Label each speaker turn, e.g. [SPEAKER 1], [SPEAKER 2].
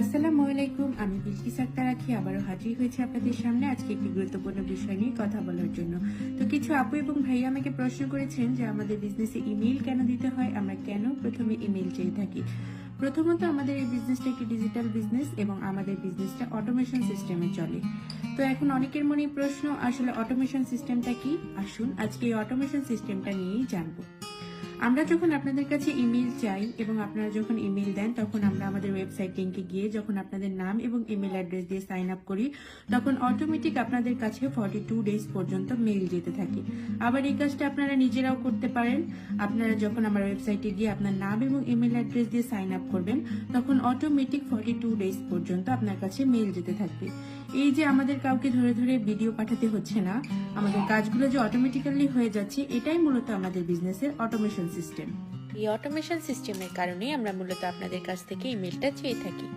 [SPEAKER 1] আসসালামু আলাইকুম, আমি বিলকিস আক্তার রাখি আবারও হাজির হয়েছে আপনাদের সামনে আজকে একটি গুরুত্বপূর্ণ বিষয় নিয়ে কথা বলার জন্য। তো কিছু আপু এবং ভাইয়া আমাকে প্রশ্ন করেছেন যে আমাদের বিজনেসে ইমেল কেন দিতে হয়, আমরা কেন প্রথমে ইমেল চেয়ে থাকি? প্রথমত আমাদের এই বিজনেসটা একটি ডিজিটাল বিজনেস এবং আমাদের বিজনেসটা অটোমেশন সিস্টেমে চলে। তো এখন অনেকের মনে প্রশ্ন, আসলে অটোমেশন সিস্টেমটা কি? আসুন আজকে এই অটোমেশন সিস্টেমটা নিয়েই জানব। আমরা যখন আপনাদের কাছে ইমেল চাই এবং আপনারা যখন ইমেল দেন, তখন আমরা আমাদের ওয়েবসাইট লিঙ্কে গিয়ে যখন আপনাদের নাম এবং ইমেল অ্যাড্রেস দিয়ে সাইন আপ করি, তখন অটোমেটিক আপনাদের কাছে ফর্টি টু ডেজ পর্যন্ত মেল যেতে থাকে। আবার এই কাজটা আপনারা নিজেরাও করতে পারেন। আপনারা যখন আমার ওয়েবসাইটে গিয়ে আপনার নাম এবং ইমেল অ্যাড্রেস দিয়ে সাইন আপ করবেন, তখন অটোমেটিক ফর্টি টু ডেজ পর্যন্ত আপনার কাছে মেল যেতে থাকবে। এই যে আমাদের কাউকে ধরে ধরে ভিডিও পাঠাতে হচ্ছে না, আমাদের কাজগুলো যে অটোমেটিক্যালি হয়ে যাচ্ছে, এটাই মূলত আমাদের বিজনেসের অটোমেশন সিস্টেম
[SPEAKER 2] এই অটোমেশন সিস্টেমের কারণে আমরা মূলত আপনাদের কাছ থেকে ইমেলটা চেয়ে থাকি।